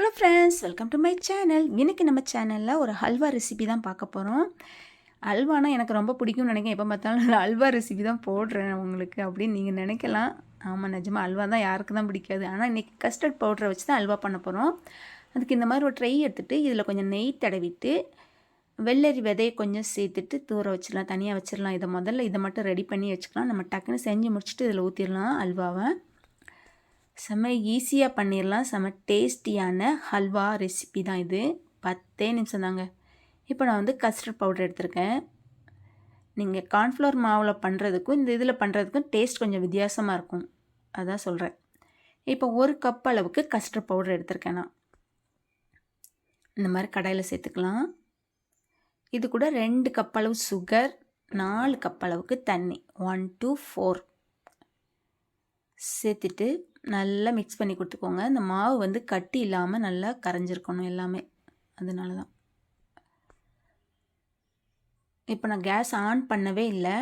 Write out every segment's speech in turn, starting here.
Hello friends welcome to my channel இன்றைக்கி நம்ம சேனலில் ஒரு ஹல்வா ரெசிபி தான் பார்க்க போகிறோம் அல்வானா எனக்கு ரொம்ப பிடிக்கும்னு நினைக்கிறேன். எப்போ பார்த்தாலும் நான் அல்வா ரெசிபி தான் போடுறேன் உங்களுக்கு அப்படின்னு நீங்கள் நினைக்கலாம். ஆமாம் நிஜமாக அல்வா தான் யாருக்கு தான் பிடிக்காது. ஆனால் இன்றைக்கி கஸ்டர்ட் பவுடரை வச்சு தான் அல்வா பண்ண போகிறோம் அதுக்கு இந்த மாதிரி ஒரு ட்ரை எடுத்துகிட்டு இதில் கொஞ்சம் நெய் தடவிட்டு வெள்ளரி விதையை கொஞ்சம் சேர்த்துட்டு தூர வச்சிடலாம் தனியாக வச்சிடலாம். இதை முதல்ல இதை மட்டும் ரெடி பண்ணி வச்சுக்கலாம். நம்ம டக்குன்னு செஞ்சு முடிச்சுட்டு இதில் ஊற்றிடலாம் அல்வாவை. செம்ம ஈஸியாக பண்ணிடலாம் செம்ம டேஸ்டியான ஹல்வா ரெசிபி தான் இது. பத்தே நிமிஷம் தாங்க இப்போ நான் வந்து கஸ்டர்ட் பவுடர் எடுத்திருக்கேன். நீங்கள் கார்ன்ஃப்ளவர் மாவில் பண்ணுறதுக்கும் இந்த இதில் பண்ணுறதுக்கும் டேஸ்ட் கொஞ்சம் வித்தியாசமாக இருக்கும். அதான் சொல்கிறேன் இப்போ ஒரு கப் அளவுக்கு கஸ்டர்ட் பவுடர் எடுத்திருக்கேன் நான். இந்த மாதிரி கடையில் சேர்த்துக்கலாம். இது கூட ரெண்டு கப் அளவு சுகர் நாலு கப் அளவுக்கு தண்ணி. One two four. சேர்த்துட்டு நல்லா மிக்ஸ் பண்ணி கொடுத்துக்கோங்க. இந்த மாவு வந்து கட்டி இல்லாமல் நல்லா கரைஞ்சிருக்கணும் எல்லாமே. அதனால தான் இப்போ நான் கேஸ் ஆன் பண்ணவே இல்லை.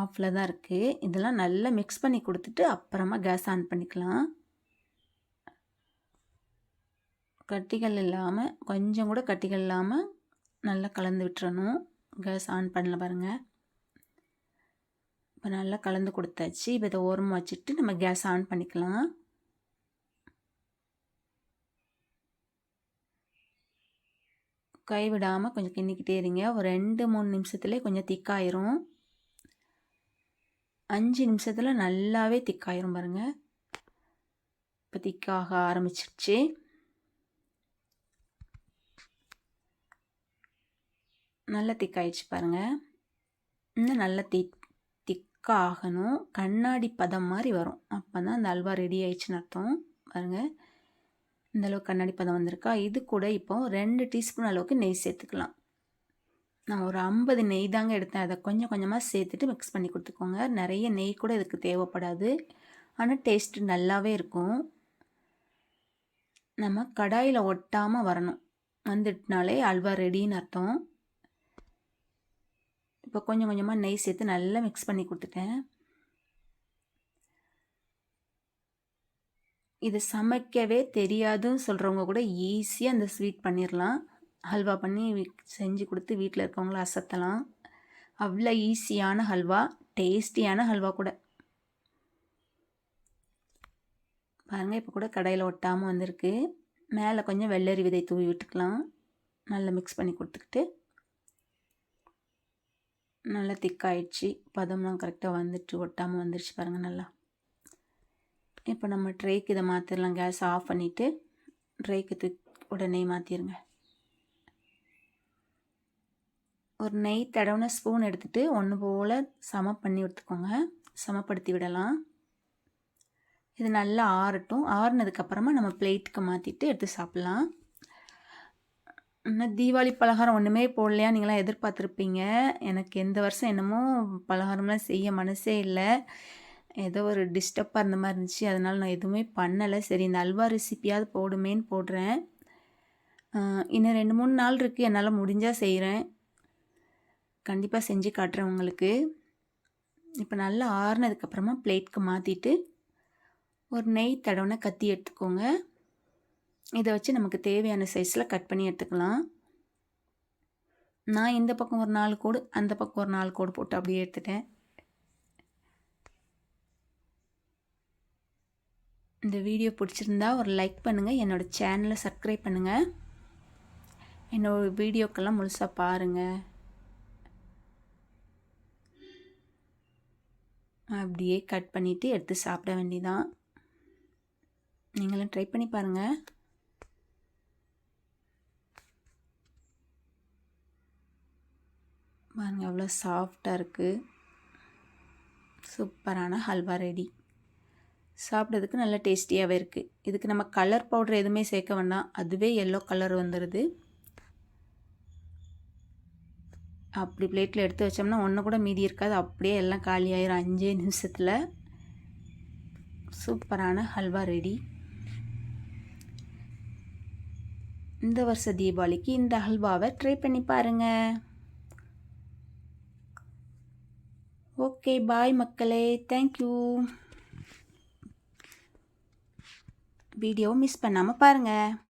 ஆஃபில் தான் இருக்குது இதெல்லாம் நல்லா மிக்ஸ் பண்ணி கொடுத்துட்டு அப்புறமா கேஸ் ஆன் பண்ணிக்கலாம். கட்டிகள் இல்லாமல் கொஞ்சம் கூட கட்டிகள் இல்லாமல் நல்லா கலந்து விட்டுறணும். கேஸ் ஆன் பண்ணல பாருங்கள் இப்போ நல்லா கலந்து கொடுத்தாச்சு. இப்போ இதை ஓரமாக வச்சுட்டு நம்ம கேஸ் ஆன் பண்ணிக்கலாம். கைவிடாமல் கொஞ்சம் கிண்டிக்கிட்டே இருங்க. ஒரு ரெண்டு மூணு நிமிஷத்துலேயே கொஞ்சம் திக்காயிரும். அஞ்சு நிமிஷத்தில் நல்லாவே திக்காயிரும் பாருங்கள் இப்போ திக்காக ஆரம்பிச்சிருச்சு. நல்லா திக்காயிடுச்சு பாருங்கள் இன்னும் நல்லா தீ திக்காக ஆகணும் கண்ணாடி பதம் மாதிரி வரும். அப்போ தான் அந்த அல்வா ரெடி ஆயிடுச்சுன்னு அர்த்தம். பாருங்கள் இந்தளவுக்கு கண்ணாடி பதம் வந்திருக்கா. இது கூட இப்போ ரெண்டு டீஸ்பூன் அளவுக்கு நெய் சேர்த்துக்கலாம். நான் ஒரு ஐம்பது நெய் தாங்க எடுத்தேன். அதை கொஞ்சம் கொஞ்சமாக சேர்த்துட்டு மிக்ஸ் பண்ணி கொடுத்துக்கோங்க. நிறைய நெய் கூட இதுக்கு தேவைப்படாது. ஆனால் டேஸ்ட்டு நல்லாவே இருக்கும். நம்ம கடாயில் ஒட்டாமல் வரணும். வந்துட்டுனாலே அல்வா ரெடின்னு அர்த்தம். இப்போ கொஞ்சம் கொஞ்சமாக நெய் சேர்த்து நல்லா மிக்ஸ் பண்ணி கொடுத்துட்டேன். இது சமைக்கவே தெரியாதுன்னு சொல்கிறவங்க கூட ஈஸியாக அந்த ஸ்வீட் பண்ணிடலாம் ஹல்வா பண்ணி செஞ்சு கொடுத்து வீட்டில் இருக்கவங்கள அசத்தலாம். அவ்வளோ ஈஸியான ஹல்வா டேஸ்டியான ஹல்வா கூட. பாருங்கள் இப்போ கூட கடையில் ஒட்டாமல் வந்திருக்கு. மேலே கொஞ்சம் வெள்ளரி விதை தூவி விட்டுக்கலாம். நல்லா மிக்ஸ் பண்ணி கொடுத்துக்கிட்டு நல்லா திக்காயிடுச்சு. பதம்லாம் கரெக்டாக வந்துட்டு ஒட்டாமல் வந்துடுச்சு பாருங்கள் நல்லா. இப்போ நம்ம ட்ரேக்கு இதை மாற்றிடலாம் கேஸ் ஆஃப் பண்ணிவிட்டு ட்ரேக்கு தி உடனே மாற்றிடுங்க ஒரு நெய் தடவுன ஸ்பூன் எடுத்துகிட்டு ஒன்று போல் சம பண்ணி எடுத்துக்கோங்க. சமப்படுத்தி விடலாம். இது நல்லா ஆறட்டும். ஆறுனதுக்கப்புறமா நம்ம பிளேட்டுக்கு மாற்றிட்டு எடுத்து சாப்பிட்லாம். இன்னும் தீபாவளி பலகாரம் ஒன்றுமே போடலையா? நீங்களாம் எதிர்பார்த்துருப்பீங்க. எனக்கு எந்த வருஷம் என்னமோ பலகாரம்லாம் செய்ய மனசே இல்லை. ஏதோ ஒரு டிஸ்டர்பாக இருந்த மாதிரி இருந்துச்சு. அதனால் நான் எதுவுமே பண்ணலை. சரி இந்த அல்வா ரெசிப்பியாவது போடுமேன்னு போடுறேன். இன்னும் ரெண்டு மூணு நாள் இருக்குது என்னால் முடிஞ்சால் செய்கிறேன் கண்டிப்பாக செஞ்சு காட்டுறேன் உங்களுக்கு. இப்போ நல்லா ஆறுனதுக்கப்புறமா பிளேட்க்கு மாற்றிட்டு ஒரு நெய் தடவுன கத்தி எடுத்துக்கோங்க. இதை வச்சு நமக்கு தேவையான சைஸில் கட் பண்ணி எடுத்துக்கலாம். நான் இந்த பக்கம் ஒரு நாலு கோடு அந்த பக்கம் ஒரு நாலு கோடு போட்டு அப்படியே எடுத்துட்டேன். இந்த வீடியோ பிடிச்சிருந்தா ஒரு லைக் பண்ணுங்கள் என்னோடய சேனலை சப்ஸ்கிரைப் பண்ணுங்கள் என்னோடய வீடியோக்கெல்லாம் முழுசாக பாருங்கள் அப்படியே கட் பண்ணிவிட்டு எடுத்து சாப்பிட வேண்டிதான் நீங்களும் ட்ரை பண்ணி பாருங்கள் பாருங்க எவ்வளோ சாஃப்டாக இருக்குது சூப்பரான ஹல்வா ரெடி சாப்பிட்றதுக்கு நல்ல டேஸ்டியாகவே இருக்குது இதுக்கு நம்ம கலர் பவுடர் எதுவுமே சேர்க்க வேண்டாம். அதுவே எல்லோ கலர் வந்துடுது அப்படி பிளேட்டில் எடுத்து வச்சோம்னா ஒன்று கூட மீதி இருக்காது. அப்படியே எல்லாம் காலி ஆயிரும். அஞ்சே நிமிஷத்தில். சூப்பரான ஹல்வா ரெடி இந்த வருஷ தீபாவளிக்கு இந்த ஹல்வாவை ட்ரை பண்ணி பாருங்கள் ஓகே பாய் மக்களே. தேங்க்யூ வீடியோ மிஸ் பண்ணாமல் பாருங்கள்